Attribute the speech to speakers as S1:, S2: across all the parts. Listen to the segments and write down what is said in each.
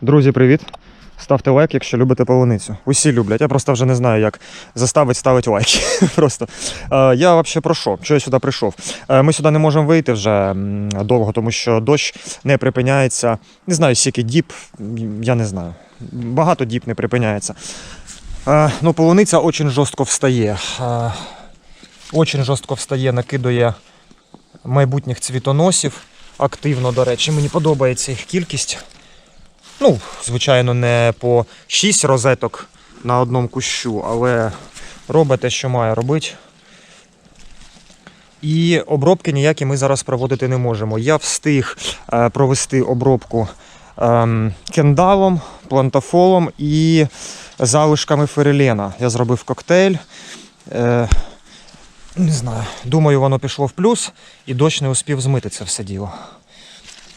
S1: Друзі, привіт! Ставте лайк, якщо любите полуницю. Усі люблять. Я просто вже не знаю, як заставити ставити лайки. Просто е, я взагалі про що? Чого я сюди прийшов? Е, ми сюди не можемо вийти вже довго, тому що дощ не припиняється. Не знаю, скільки діб, я не знаю. Багато діб не припиняється. Е, ну, полуниця дуже жорстко встає. Очень жорстко встає, накидує майбутніх цвітоносів. Активно, до речі, мені подобається їх кількість. Ну, звичайно, не по 6 розеток на одному кущу, але робить те, що має робити. І обробки ніякі ми зараз проводити не можемо. Я встиг е, провести обробку ем, кендалом, плантафолом і залишками ферелена. Я зробив коктейль. Е, не знаю, думаю, воно пішло в плюс, і дощ не успів змити це все діло.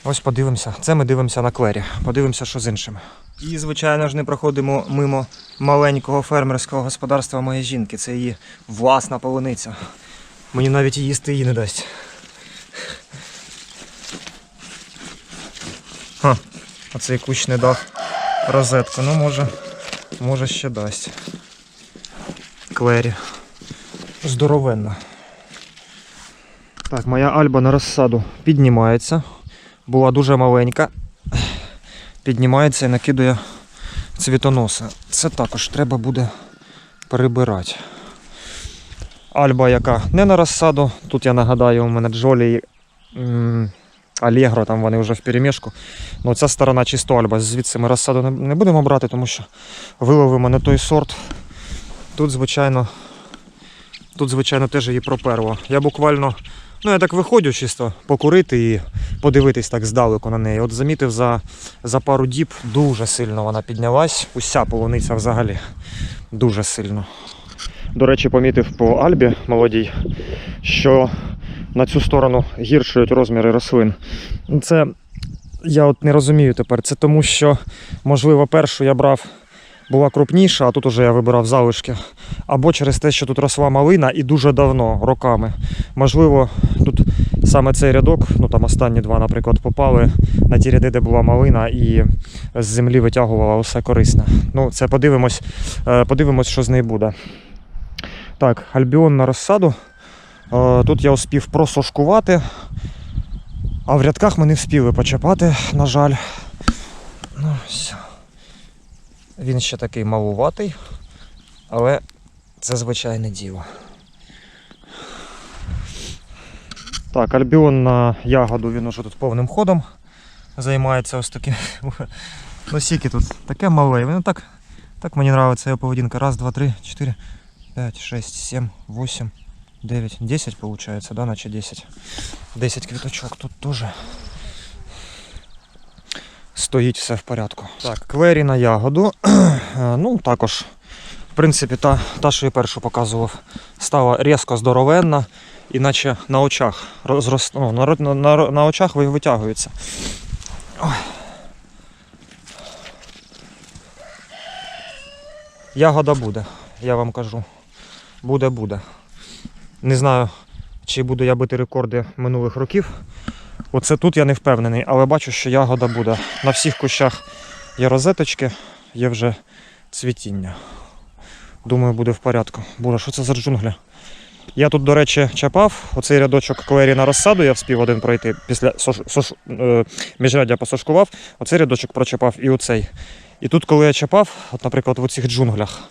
S1: Ось подивимося. Це ми дивимося на клері. Подивимося, що з іншими. І, звичайно ж, не проходимо мимо маленького фермерського господарства моєї жінки. Це її власна полуниця. Мені навіть їсти її не дасть. Ха, а цей кущ не дав розетку. Ну, може, може ще дасть. Клері. Здоровенна. Так, моя альба на розсаду піднімається була дуже маленька, піднімається і накидує цвітоноси. Це також треба буде перебирати. Альба, яка не на розсаду, тут я нагадаю, у мене Джолі м, Алєгро, там вони вже в перемішку. Ну, ця сторона чисто Альба. Звідси ми розсаду не будемо брати, тому що виловимо не той сорт. Тут, звичайно, тут, звичайно, теж її проперло. Я буквально Ну, я так виходжу чисто покурити і подивитись так здалеку на неї. От замітив за, за пару діб дуже сильно вона піднялась. Уся полуниця взагалі дуже сильно. До речі, помітив по Альбі молодій, що на цю сторону гіршують розміри рослин. Це я от не розумію тепер. Це тому, що, можливо, першу я брав була крупніша, а тут уже я вибирав залишки. Або через те, що тут росла малина і дуже давно, роками. Можливо, тут саме цей рядок, ну там останні два, наприклад, попали на ті ряди, де була малина, і з землі витягувала усе корисне. Ну, це подивимось, е, подивимось, що з неї буде. Так, альбіон на розсаду. Е, Тут я успів просошкувати, а в рядках ми не вспіли почепати, на жаль. Ну, все. Він ще такий малуватий, але це звичайне діло. Так, альбіон на ягоду він уже тут повним ходом займається ось таким. Ну сіки тут таке мале. Він так, так мені подобається його поведінка. Раз, два, три, чотири, п'ять, шесть, сім, вісім, дев'ять, десять виходить, да, наче 10. 10 квіточок тут теж стоїть все в порядку. Так, квері на ягоду. Е, ну, також, в принципі, та, та, що я першу показував, стала різко здоровенна, іначе на очах розрос... ну, на, на, на, на очах витягується. Ой. Ягода буде, я вам кажу. Буде, буде. Не знаю, чи буду я бити рекорди минулих років. Оце тут я не впевнений, але бачу, що ягода буде. На всіх кущах є розеточки, є вже цвітіння. Думаю, буде в порядку. Боже, що це за джунглі? Я тут, до речі, чапав оцей рядочок клері на розсаду, я вспів один пройти після сош, сош, е, міжряддя посошкував, оцей рядочок прочапав і оцей. І тут, коли я чапав, от, наприклад, в оцих джунглях,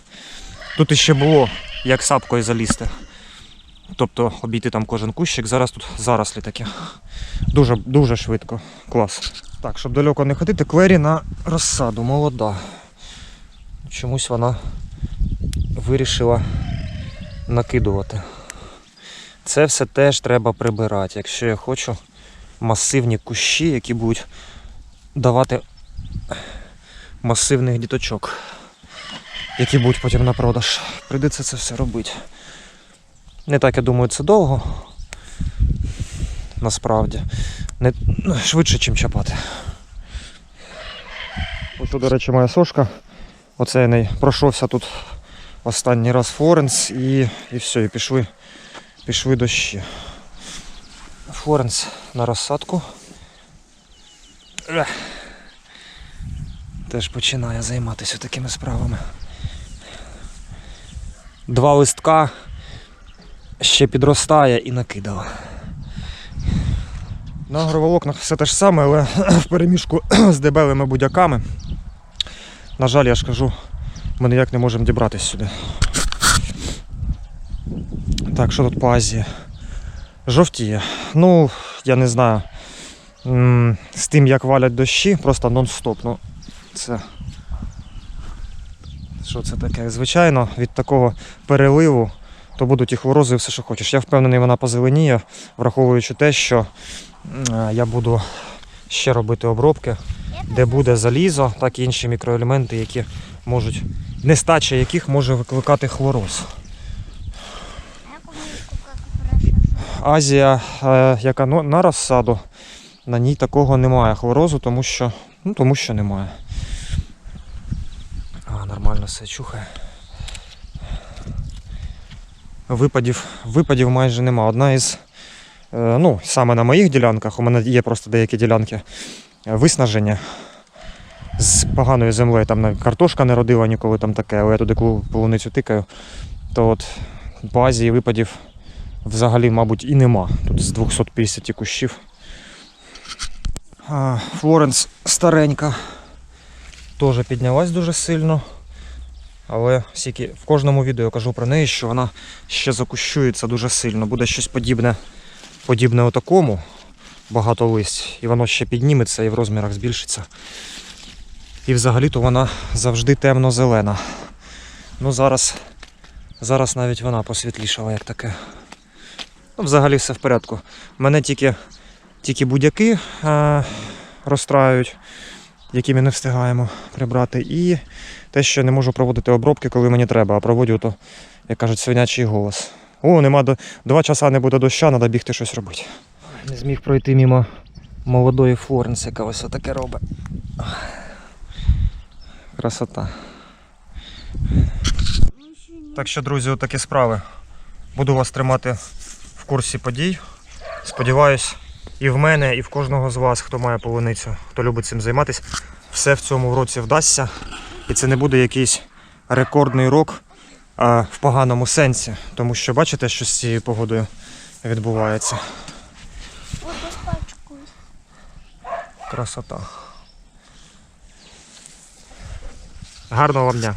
S1: тут іще було як сапкою залізти. Тобто обійти там кожен кущик, зараз тут зарослі такі. Дуже, дуже швидко. Клас. Так, щоб далеко не ходити, клері на розсаду, молода. Чомусь вона вирішила накидувати. Це все теж треба прибирати, якщо я хочу масивні кущі, які будуть давати масивних діточок, які будуть потім на продаж. Прийдеться це все робити. Не так, я думаю, це довго. Насправді. Не... ну, Швидше, ніж чапати. Ось, тут, до речі, моя сошка. Оце я пройшовся тут останній раз Флоренс і, і все, і пішли, пішли дощі. Флоренс на розсадку. Теж починає займатися такими справами. Два листка ще підростає і накидала. На агроволокнах все те ж саме, але в переміжку з дебелими будяками. На жаль, я ж кажу, ми ніяк не можемо дібратися сюди. Так, що тут по Азії? Жовтіє. Ну, я не знаю. З тим, як валять дощі, просто нон-стоп. Ну, це. Що це таке? Звичайно, від такого переливу то будуть і хворози, і все, що хочеш. Я впевнений, вона позеленіє, враховуючи те, що е, я буду ще робити обробки, де буде залізо, так і інші мікроелементи, які можуть, нестача яких може викликати хвороз. Азія, е, яка ну, на розсаду, на ній такого немає хворозу, тому що, ну, тому що немає. А, нормально все чухає. Випадів, випадів майже нема. Одна із, е, ну, саме на моїх ділянках, у мене є просто деякі ділянки е, виснаження з поганою землею. Там картошка не родила ніколи там таке, але я туди полуницю тикаю. То от по Азії випадів взагалі, мабуть, і нема. Тут з 250 кущів. Флоренс старенька. Теж піднялась дуже сильно. Але скільки в кожному відео я кажу про неї, що вона ще закущується дуже сильно. Буде щось подібне, подібне отакому. Багато листь. І воно ще підніметься і в розмірах збільшиться. І взагалі-то вона завжди темно-зелена. Ну зараз, зараз навіть вона посвітлішала, як таке. Ну, взагалі все в порядку. Мене тільки, тільки будь-яки е, розстраюють, які ми не встигаємо прибрати. І те, що не можу проводити обробки, коли мені треба, а проводю то, як кажуть, свинячий голос. О, нема до... два часа не буде доща, треба бігти щось робити. Не зміг пройти мимо молодої Флоренс, яка ось отаке робить. Красота. Так що, друзі, отакі справи. Буду вас тримати в курсі подій. Сподіваюсь, і в мене, і в кожного з вас, хто має полуницю, хто любить цим займатися, все в цьому році вдасться. І це не буде якийсь рекордний рок а, в поганому сенсі. Тому що бачите, що з цією погодою відбувається. Красота. Гарного вам дня.